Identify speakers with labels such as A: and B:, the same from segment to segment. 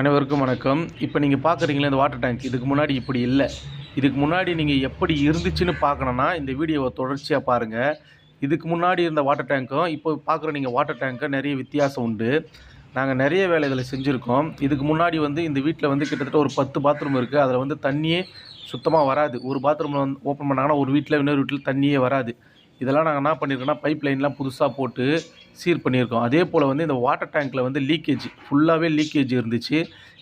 A: அனைவருக்கும் வணக்கம். இப்போ நீங்கள் பார்க்குறீங்களே இந்த வாட்டர் டேங்க் இதுக்கு முன்னாடி இப்படி இல்லை. இதுக்கு முன்னாடி நீங்கள் எப்படி இருந்துச்சுன்னு பார்க்கணுன்னா இந்த வீடியோவை தொடர்ச்சியாக பாருங்கள் இதுக்கு முன்னாடி இருந்த வாட்டர் டேங்க்கும் இப்போ பார்க்குற நீங்கள் வாட்டர் டேங்க்கும் நிறைய வித்தியாசம் உண்டு. நாங்கள் நிறைய வேலைகளை செஞ்சுருக்கோம். இதுக்கு முன்னாடி வந்து இந்த வீட்டில் வந்து கிட்டத்தட்ட ஒரு பத்து பாத்ரூம் இருக்குது அதில் வந்து தண்ணியே சுத்தமாக வராது. ஒரு பாத்ரூமில் வந்து ஓப்பன் பண்ணாங்கன்னா ஒரு வீட்டில் இன்னொரு வீட்டில் தண்ணியே வராது. இதெல்லாம் நாங்கள் என்ன பண்ணியிருக்கோம்னா பைப் லைன்லாம் புதுசாக போட்டு சீர் பண்ணியிருக்கோம் அதே போல் வந்து இந்த வாட்டர் டேங்க்கில் வந்து லீக்கேஜ் ஃபுல்லாகவே லீக்கேஜ் இருந்துச்சு.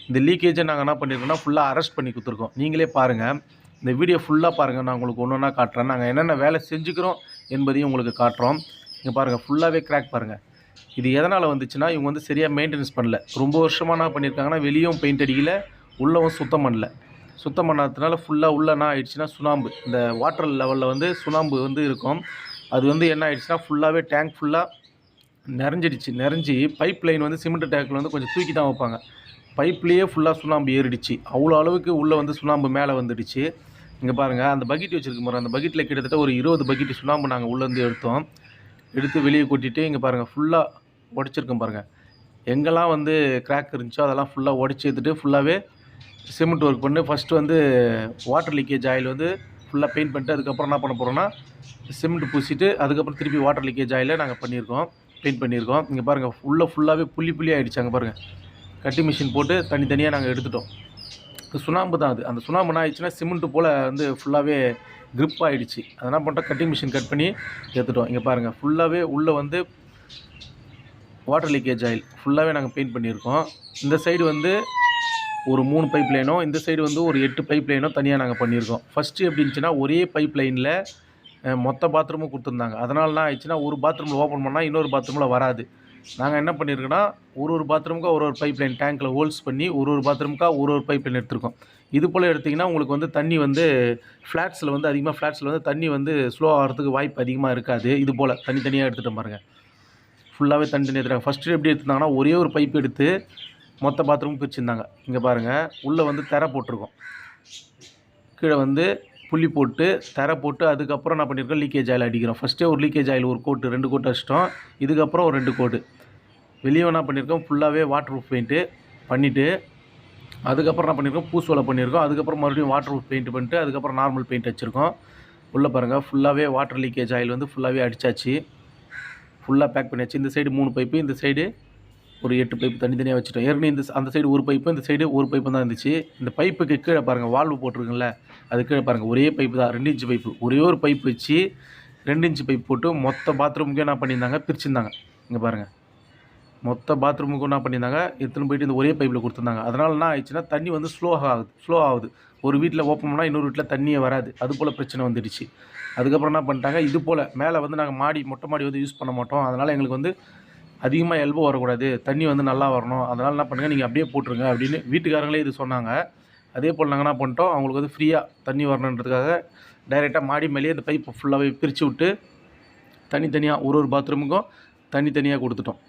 A: இந்த லீக்கேஜை நாங்கள் என்ன பண்ணியிருக்கோம்னா ஃபுல்லாக அரெஸ்ட் பண்ணி கொடுத்துருக்கோம். நீங்களே பாருங்கள் இந்த வீடியோ ஃபுல்லாக பாருங்கள் நான் உங்களுக்கு ஒன்று ஒன்றா காட்டுறேன். நாங்கள் என்னென்ன வேலை செஞ்சுக்கிறோம் என்பதையும் உங்களுக்கு காட்டுறோம். இங்கே பாருங்கள் ஃபுல்லாகவே கிராக் பாருங்கள் இது எதனால் வந்துச்சுன்னா இவங்க வந்து சரியாக மெயின்டெனன்ஸ் பண்ணல. ரொம்ப வருஷமாக என்ன பண்ணியிருக்காங்கன்னா வெளியும் பெயிண்ட் அடிக்கல உள்ளவும் சுத்தம் பண்ணல. சுத்தம் பண்ணாததுனால ஃபுல்லாக உள்ள என்ன ஆயிடுச்சுன்னா சுண்ணாம்பு. இந்த வாட்டர் லெவலில் வந்து சுண்ணாம்பு வந்து இருக்கும். அது வந்து என்ன ஆயிடுச்சுன்னா ஃபுல்லாகவே டேங்க் ஃபுல்லாக நிறைஞ்சிடுச்சு. நிறைஞ்சி பைப் லைன் வந்து சிமெண்ட் டேங்கில் வந்து கொஞ்சம் தூக்கி தான் வைப்பாங்க பைப்லேயே ஃபுல்லாக சுண்ணாம்பு ஏறிடுச்சு. அவ்வளோ அளவுக்கு உள்ளே வந்து சுண்ணாம்பு மேலே வந்துடுச்சு. இங்கே பாருங்கள் அந்த பக்கெட் வச்சுருக்கு பாருங்க. அந்த பக்கெட்டில் கிட்டத்தட்ட ஒரு இருபது பக்கெட் சுண்ணாம்பு நாங்கள் உள்ளேருந்து எடுத்தோம். எடுத்து வெளியே கொட்டிட்டு இங்கே பாருங்கள் ஃபுல்லாக உடச்சிருக்கோம் பாருங்கள் எங்கெல்லாம் வந்து கிராக் இருந்துச்சோ அதெல்லாம் ஃபுல்லாக உடச்சி எடுத்துட்டு ஃபுல்லாகவே சிமெண்ட் ஒர்க் பண்ணி. ஃபஸ்ட்டு வந்து வாட்டர் லீக்கேஜ் ஆயில் வந்து ஃபுல்லாக பெயிண்ட் பண்ணிட்டு அதுக்கப்புறம் என்ன பண்ண போகிறோன்னா சிமெண்ட் பூசிட்டு அதுக்கப்புறம் திருப்பி வாட்டர் லீக்கேஜ் ஆயில் நாங்கள் பண்ணியிருக்கோம் பெயிண்ட் பண்ணியிருக்கோம். இங்கே பாருங்கள் ஃபுல்லாக ஃபுல்லாகவே புள்ளி புள்ளி ஆகிடுச்சு அங்கே பாருங்கள் கட்டி மிஷின் போட்டு தனித்தனியாக நாங்கள் எடுத்துட்டோம். சுண்ணாம்பு தான் அது. அந்த சுண்ணாம்பு என்ன ஆயிடுச்சுன்னா சிமெண்ட்டு போல் வந்து ஃபுல்லாகவே க்ரிப் ஆகிடுச்சு அதெல்லாம் பண்ணிட்டோம் கட்டிங் மிஷின் கட் பண்ணி எடுத்துட்டோம். இங்கே பாருங்கள் ஃபுல்லாகவே உள்ளே வந்து வாட்டர் லீக்கேஜ் ஆயில் ஃபுல்லாகவே நாங்கள் பெயிண்ட் பண்ணியிருக்கோம். இந்த சைடு வந்து ஒரு மூணு பைப் லைனோ இந்த சைடு வந்து ஒரு எட்டு பைப் லைனோ தனியாக நாங்கள் பண்ணியிருக்கோம். ஃபஸ்ட்டு எப்படி இருந்துச்சுன்னா ஒரே பைப் லைனில் மொத்த பாத்ரூமும் கொடுத்துருந்தாங்க. அதனால என்ன ஆயிடுச்சுன்னா ஒரு பாத்ரூமில் ஓப்பன் பண்ணால் இன்னொரு பாத்ரூமில் வராது. நாங்கள் என்ன பண்ணியிருக்கோன்னா ஒரு ஒரு பாத்ரூமுக்கா ஒரு ஒரு பைப் லைன் டேங்க்கில் ஹோல்ஸ் பண்ணி ஒரு ஒரு பாத்ரூமுக்காக ஒரு ஒரு பைப் லைன் எடுத்திருக்கோம். இது போல் எடுத்திங்கன்னா உங்களுக்கு வந்து தண்ணி வந்து ஃப்ளாட்ஸில் வந்து அதிகமாக ஃப்ளாட்ஸில் வந்து தண்ணி வந்து ஸ்லோ ஆகிறதுக்கு வாய்ப்பு அதிகமாக இருக்காது. இது போல் தனித்தனியாக எடுத்துகிட்டு பாருங்கள் ஃபுல்லாகவே தனித்தனியாக எடுத்துட்டாங்க. ஃபஸ்ட்டு எப்படி எடுத்திருந்தாங்கன்னா ஒரே ஒரு பைப் எடுத்து மொத்த பாத்ரூம் பிரிச்சிருந்தாங்க. இங்கே பாருங்கள் உள்ளே வந்து திரை போட்டிருக்கோம். கீழே வந்து புள்ளி போட்டு திரை போட்டு அதுக்கப்புறம் என்ன பண்ணியிருக்கோம் லீக்கேஜ் ஆயில் அடிக்கிறோம். ஃபஸ்ட்டே ஒரு லீக்கேஜ் ஆயில் ஒரு கோட்டு ரெண்டு கோட்டு அடிச்சிட்டோம். இதுக்கப்புறம் ஒரு ரெண்டு கோட்டு வெளியே என்ன பண்ணியிருக்கோம் ஃபுல்லாகவே வாட்டர் ப்ரூஃப் பெயிண்ட்டு பண்ணிவிட்டு அதுக்கப்புறம் என்ன பண்ணியிருக்கோம் பூசுவலை பண்ணியிருக்கோம் அதுக்கப்புறம் மறுபடியும் வாட்டர் ப்ரூஃப் பெயிண்ட் பண்ணிட்டு அதுக்கப்புறம் நார்மல் பெயிண்ட் வச்சுருக்கோம் உள்ளே பாருங்கள் ஃபுல்லாகவே வாட்டர் லீக்கேஜ் ஆயில் வந்து ஃபுல்லாகவே அடித்தாச்சு ஃபுல்லாக பேக் பண்ணியாச்சு. இந்த சைடு மூணு பைப்பு இந்த சைடு ஒரு எட்டு பைப்பு தனித்தனியாக வச்சுட்டோம். ஏற்கனவே இந்த அந்த சைடு ஒரு பைப்பு இந்த சைடு ஒரு பைப்பு தான் இருந்துச்சு. இந்த பைப்புக்கு கீழே பாருங்கள் வால்வு போட்டிருக்குங்கள அது கீழே பாருங்கள் ஒரே பைப்பு தான் ரெண்டு இன்ச்சு பைப்பு. ஒரே ஒரு பைப் வச்சு ரெண்டு இன்ச்சு பைப் போட்டு மொத்த பாத்ரூமுக்கு என்ன பண்ணியிருந்தாங்க? பிரிச்சுருந்தாங்க. இங்கே பாருங்கள் மொத்த பாத்ரூமுக்கும் என்ன பண்ணியிருந்தாங்க? எடுத்துன்னு போயிட்டு இந்த ஒரே பைப்பில் கொடுத்துருந்தாங்க. அதனால் என்ன ஆயிடுச்சுன்னா தண்ணி வந்து ஸ்லோ ஆகுது ஸ்லோ ஆகுது. ஒரு வீட்டில் ஓப்பன் பண்ணால் இன்னொரு வீட்டில் தண்ணியே வராது. அது போல் பிரச்சனை வந்துடுச்சு. அதுக்கப்புறம் என்ன பண்ணிட்டாங்க? இது போல் மேலே வந்து நாங்கள் மாடி மொட்டை மாடி வந்து யூஸ் பண்ண மாட்டோம். அதனால் எங்களுக்கு வந்து அதிகமாக எல்போ வரக்கூடாது தண்ணி வந்து நல்லா வரணும் அதனால் என்ன பண்ணுங்கள் நீங்கள் அப்படியே போட்டுருங்க அப்படின்னு வீட்டுக்காரங்களே இது சொன்னாங்க. அதே போல் நாங்கள் என்ன பண்ணிட்டோம் அவங்களுக்கு வந்து ஃப்ரீயாக தண்ணி வரணுன்றதுக்காக டைரெக்டாக மாடி மேலேயே அந்த பைப்பை ஃபுல்லாகவே பிரித்து விட்டு தனித்தனியாக ஒரு ஒரு பாத்ரூமுக்கும் தனித்தனியாக கொடுத்துட்டோம்.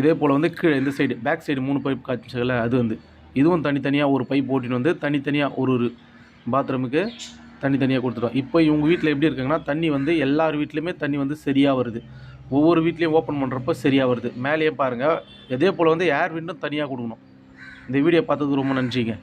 A: இதே போல் வந்து கீழே இந்த சைடு பேக் சைடு மூணு பைப் காய்ச்சல அது வந்து. இதுவும் தனித்தனியாக ஒரு பைப் ஓட்டின்னு வந்து தனித்தனியாக ஒரு ஒரு பாத்ரூமுக்கு தனித்தனியாக கொடுத்துட்டோம். இப்போ இவங்க வீட்டில் எப்படி இருக்காங்கன்னா தண்ணி வந்து எல்லார் வீட்லேயுமே தண்ணி வந்து சரியாக வருது. ஒவ்வொரு வீட்லேயும் ஓப்பன் பண்ணுறப்ப சரியாக வருது. மேலேயே பாருங்கள் இதே போல் வந்து ஏர் விண்டும் தனியாக கொடுக்கணும். இந்த வீடியோ பார்த்தது ரொம்ப நன்றிங்க.